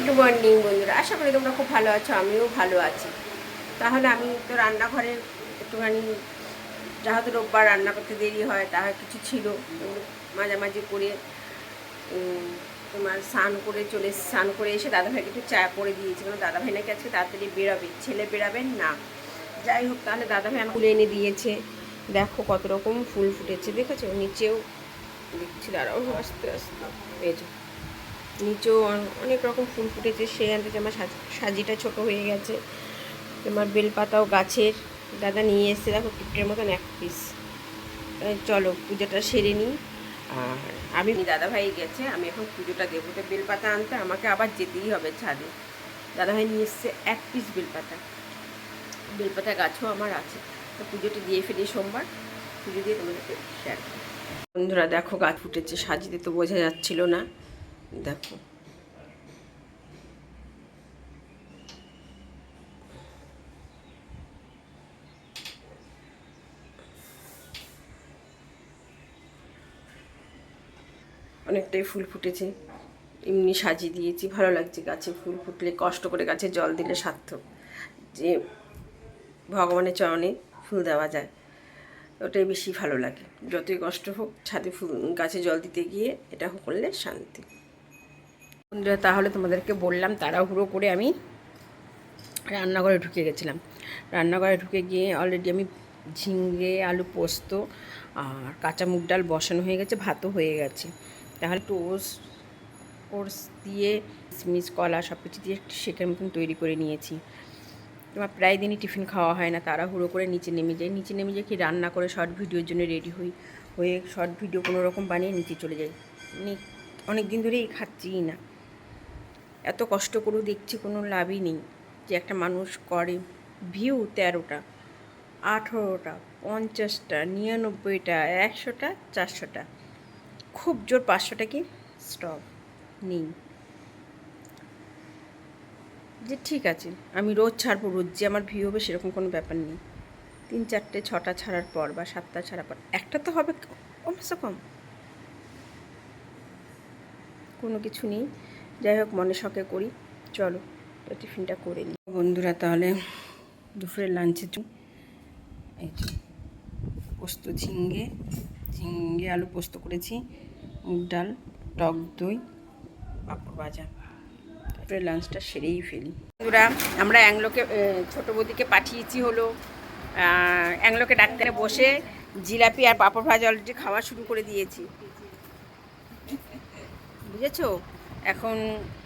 Good morning বন্ধুরা। আশা করি তোমরা খুব ভালো আছো, আমিও ভালো আছি। তাহলে আমি তো রান্নাঘরে একটুখানি, যেহেতু রোববার রান্না করতে দেরি হয় তাহার কিছু ছিল মাঝামাঝি করে তোমার স্নান করে চলে স্নান করে এসে দাদাভাইকে একটু চা করে দিয়েছি। কারণ দাদাভাই নাকি আজকে তাড়াতাড়ি বেরোবে, ছেলে বেরাবেন না। যাই হোক, তাহলে দাদাভাই আমার ফুল এনে দিয়েছে। দেখো কত রকম ফুল ফুটেছে, দেখেছ? নিচেও দেখছি, দাঁড়াও, আস্তে আস্তে। এই নিচেও অনেক রকম ফুল ফুটেছে। সেই আনতে আমার সাজ- সাজিটা ছোট হয়ে গেছে। তোমার বেলপাতাও গাছের। দাদা নিয়ে এসছে, দেখো, কিপ্টের মতন এক পিস চলো, পুজোটা সেরে নিই। আর আমি দাদাভাই গেছে, আমি এখন পুজোটা দেবো। তো বেলপাতা আনতে আমাকে আবার যেতেই হবে ছাদে। দাদাভাই নিয়ে এসছে এক পিস বেলপাতা। বেলপাতা গাছও আমার আছে। তো পুজোটা দিয়ে ফেলি সোমবার। পুজো দিয়ে তোমাদেরকে শেয়ার বন্ধুরা, দেখো, গাছ ফুটেছে। সাজিতে তো বোঝা যাচ্ছিল না। দেখো। অনেকটাই ফুল ফুটেছে। এমনি সাজিয়ে দিয়েছি। ভালো লাগছে গাছে ফুল ফুটলে, কষ্ট করে গাছে জল দিলে সার্থক। যে ভগবানের চরণে ফুল দেওয়া যায়, ওটাই বেশি ভালো লাগে। যতই কষ্ট হোক, ছাদে ফুল, গাছে জল দিতে গিয়ে এটা করলে শান্তি। বন্ধুরা, তাহলে তোমাদেরকে বললাম, তাড়াহুড়ো করে আমি রান্নাঘরে ঢুকে গেছিলাম। রান্নাঘরে ঢুকে গিয়ে অলরেডি আমি ঝিঙে, আলু পোস্ত আর কাঁচা মুগ ডাল বসানো হয়ে গেছে, ভাতও হয়ে গেছে। তাহলে টোস্ট ওটস দিয়ে, কিশমিশ, কলা সব কিছু দিয়ে একটু মতন তৈরি করে নিয়েছি। তোমার প্রায় দিনই টিফিন খাওয়া হয় না, তাড়াহুড়ো করে নিচে নেমে যাই। নিচে নেমে যাই কি রান্না করে শর্ট ভিডিওর জন্য রেডি হই, হয়ে শর্ট ভিডিও কোনো রকম বানিয়ে নিচে চলে যাই। অনেক দিন ধরেই খাচ্ছিই না। এত কষ্ট করেও দেখছি কোনো লাভই নেই যে একটা মানুষ করে ভিউ তেরোটা, আঠেরোটা, পঞ্চাশটা, নিরানব্বইটা, একশোটা, চারশোটা। খুব জোর পাঁচশোটা কি স্টপ নেই। যে ঠিক আছে, আমি রোজ ছাড়বো, রোজ যে আমার ভিউ হবে সেরকম কোনো ব্যাপার নেই। তিন, চারটে, ছটা ছাড়ার পর বা সাতটা ছাড়ার পর, একটা তো হবে কমসে কম। কোনো কিছু নেই। যাই হোক, মনে শখে করি। চলো তো টিফিনটা করে নিই। বন্ধুরা, তাহলে দুপুরের লাঞ্চে এই পোস্ত ঝিঙ্গে ঝিঙ্গে আলু পোস্ত করেছি, মুগ ডাল, টক দই, পাঁপড় ভাজা। তারপরে লাঞ্চটা সেরেই ফেলি। বন্ধুরা, আমরা অ্যাংলোকে ছোটো বৌদিকে পাঠিয়েছি হলো। অ্যাংলোকে ডাক্তারে বসে জিলাপি আর পাঁপড় ভাজা অলরেডি খাওয়া শুরু করে দিয়েছি। বুঝেছ? এখন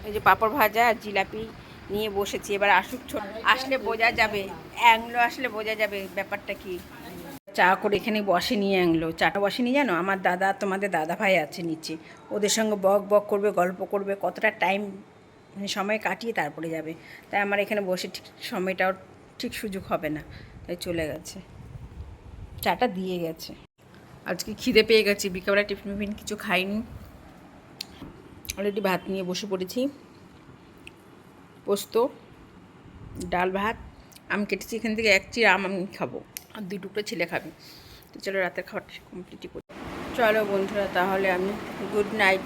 এই যে পাঁপড় ভাজা আর জিলাপি নিয়ে বসেছি। এবার আসুক ছোট আসলে বোঝা যাবে, অ্যাংলো আসলে বোঝা যাবে ব্যাপারটা কি। চা করে এখানে বসেনি অ্যাংলো। চাটা বসেনি জানো? আমার দাদা, তোমাদের দাদা ভাই আছে নিচে। ওদের সঙ্গে বক বক করবে, গল্প করবে, কতটা টাইম মানে সময় কাটিয়ে তারপরে যাবে। তাই আমার এখানে বসে ঠিক সময়টাও ঠিক সুযোগ হবে না। তাই চলে গেছে। চাটা দিয়ে গেছে। আজকে খিদে পেয়ে গেছি। বিকালবেলা টিফিন ফিফিন কিছু খাইনি। অলরেডি ভাত নিয়ে বসে পড়েছি। পোস্ত, ডাল ভাত, আমি কেটেছি, এখান থেকে এক চির আম আমি খাব। আর দুই টুকরো ছেলে খাবে। তো চলো রাতের খাবারটা কমপ্লিটই করি। চলো বন্ধুরা, তাহলে আমি গুড নাইট